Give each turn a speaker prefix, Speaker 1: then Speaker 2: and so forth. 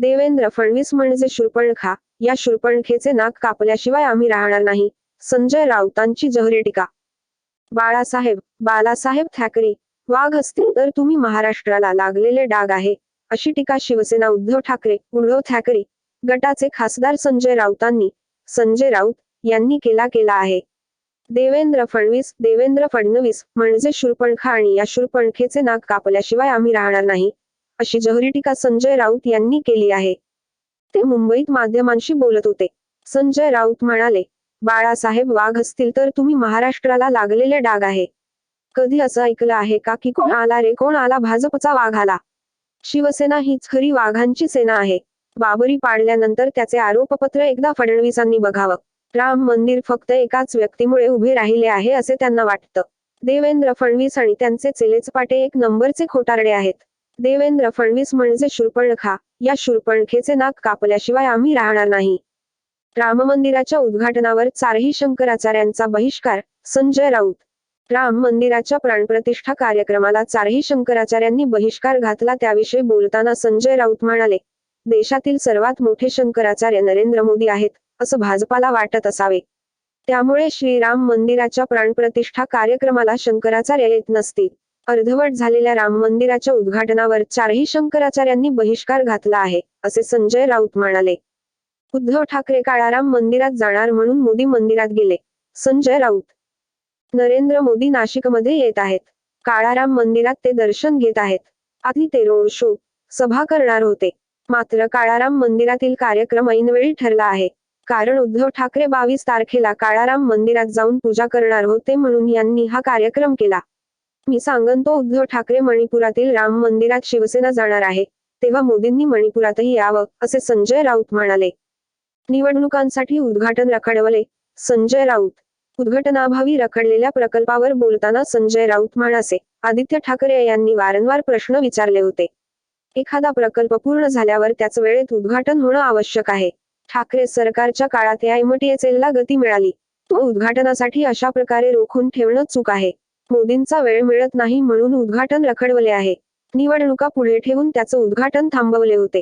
Speaker 1: देवेंद्र फडणवीस म्हणजे शूर्पणखा. या शूर्पणखेचे नाक कापल्याशिवाय आम्ही राहणार नाही. संजय राऊतांची जहरी टीका. बाळासाहेब बालासाहेब ठाकरे वाघ असतील तर तुम्ही महाराष्ट्राला लागलेले डाग आहे अशी टीका शिवसेना उद्धव ठाकरे उद्धव ठाकरे गटाचे खासदार संजय राऊतांनी संजय राऊत यांनी केला केला आहे. देवेंद्र फडणवीस देवेंद्र फडणवीस म्हणजे शूर्पणखा आणि या शूर्पणखेचे नाक कापल्याशिवाय आम्ही राहणार नाही. अशी जहरी टीका संजय राऊत यांनी केली आहे. ते मुंबईत माध्यमांशी बोलत होते. संजय राऊत म्हणाले बाळासाहेब वाघ असतील तर तुम्ही महाराष्ट्राला लागलेले डाग आहे. कधी असं ऐकलं आहे का की कोण आला रे कोण आला भाजपचा वाघ आला? शिवसेना हीच खरी वाघांची सेना आहे. बाबरी पाडल्यानंतर त्याचे आरोपपत्र एकदा फडणवीसांनी बघावं. राम मंदिर फक्त एकाच व्यक्तीमुळे उभे राहिले आहे असे त्यांना वाटतं. देवेंद्र फडणवीस आणि त्यांचे चेलेचपाटे एक नंबरचे खोटारडे आहेत. देवेंद्र फडणवीस म्हणजे शूर्पणखा या शूर्पणखेचे नाक कापल्याशिवाय आम्ही राहणार नाही. राम मंदिराच्या उद्घाटनावर चारही शंकराचार्यांचा बहिष्कार संजय राऊत. राम मंदिराच्या प्राणप्रतिष्ठा कार्यक्रमाला चारही शंकराचार्यांनी बहिष्कार घातला त्याविषयी बोलताना संजय राऊत म्हणाले देशातील सर्वात मोठे शंकराचार्य नरेंद्र मोदी आहेत असं भाजपाला वाटत असावे. त्यामुळे श्रीराम मंदिराच्या प्राणप्रतिष्ठा कार्यक्रमाला शंकराचार्य येत नसतील. अर्धवट झालेल्या राम मंदिराच्या उद्घाटनावर चारही शंकराचार्यांनी बहिष्कार घातला आहे असे संजय राऊत म्हणाले. उद्धव ठाकरे काळाराम मंदिरात जाणार म्हणून मोदी मंदिरात गेले. संजय राऊत. नरेंद्र मोदी नाशिकमध्ये येत आहेत. काळाराम मंदिरात ते दर्शन घेत आहेत. आधी ते रोड शो सभा करणार होते. मात्र काळाराम मंदिरातील कार्यक्रम ऐनवेळी ठरला आहे. कारण उद्धव ठाकरे बावीस तारखेला काळाराम मंदिरात जाऊन पूजा करणार होते म्हणून यांनी हा कार्यक्रम केला. मी सांगन तो उद्धव ठाकरे मणिपुरातील राम मंदिरात शिवसेना जाणार आहे तेव्हा मोदींनी मणिपुरातही यावं असे संजय राऊत म्हणाले. निवडणुकांसाठी उद्घाटन रखडवले संजय राऊत. उद्घाटनाभावी रखडलेल्या प्रकल्पावर बोलताना संजय राऊत म्हणासे आदित्य ठाकरे यांनी वारंवार प्रश्न विचारले होते. एखादा प्रकल्प पूर्ण झाल्यावर त्याच वेळेत उद्घाटन होणं आवश्यक आहे. ठाकरे सरकारच्या काळात ला गती मिळाली. तो उद्घाटनासाठी अशा प्रकारे रोखून ठेवणं चूक आहे. मोदींचा वेळ मिळत नाही म्हणून उद्घाटन रखडवले आहे. निवडणुका पुढे ठेवून त्याचं उद्घाटन थांबवले होते.